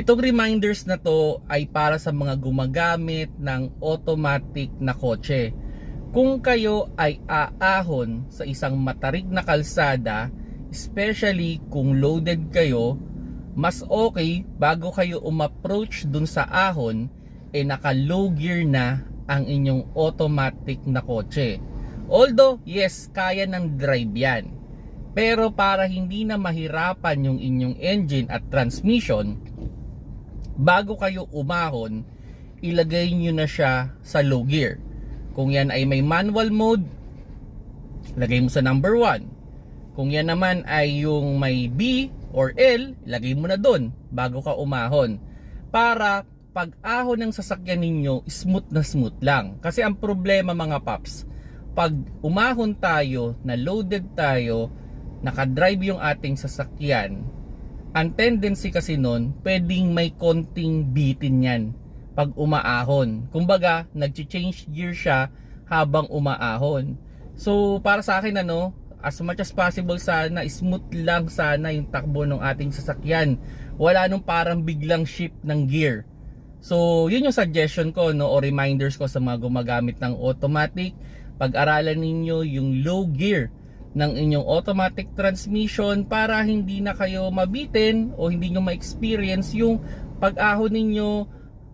Itong reminders na to ay para sa mga gumagamit ng automatic na kotse. Kung kayo ay aahon sa isang matarik na kalsada, especially kung loaded kayo, mas okay bago kayo umapproach dun sa ahon, eh naka low gear na ang inyong automatic na kotse. Although, yes, kaya ng drive yan. Pero para hindi na mahirapan yung inyong engine at transmission, bago kayo umahon, ilagay nyo na siya sa low gear. Kung yan ay may manual mode, lagay mo sa number 1. Kung yan naman ay yung may B or L, ilagay mo na doon bago ka umahon. Para pag ahon ng sasakyan ninyo, smooth na smooth lang. Kasi ang problema mga paps, pag umahon tayo, na loaded tayo, nakadrive yung ating sasakyan, ang tendency kasi nun, pwedeng may konting bitin yan pag umaahon. Kumbaga, nag-change gear siya habang umaahon. So, para sa akin ano, as much as possible sana, smooth lang sana yung takbo ng ating sasakyan. Wala nung parang biglang shift ng gear. So, yun yung suggestion ko no o reminders ko sa mga gumagamit ng automatic. Pag-aralan ninyo yung low gear ng inyong automatic transmission para hindi na kayo mabitin o hindi nyo ma-experience yung pag-ahon ninyo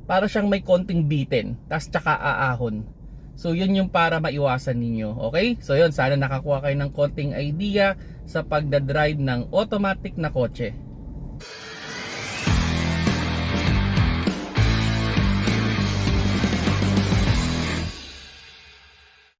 para siyang may konting bitin tas tsaka aahon. So yun yung para maiwasan ninyo. Okay? So yun, sana nakakuha kayo ng konting idea sa pagdadrive ng automatic na kotse.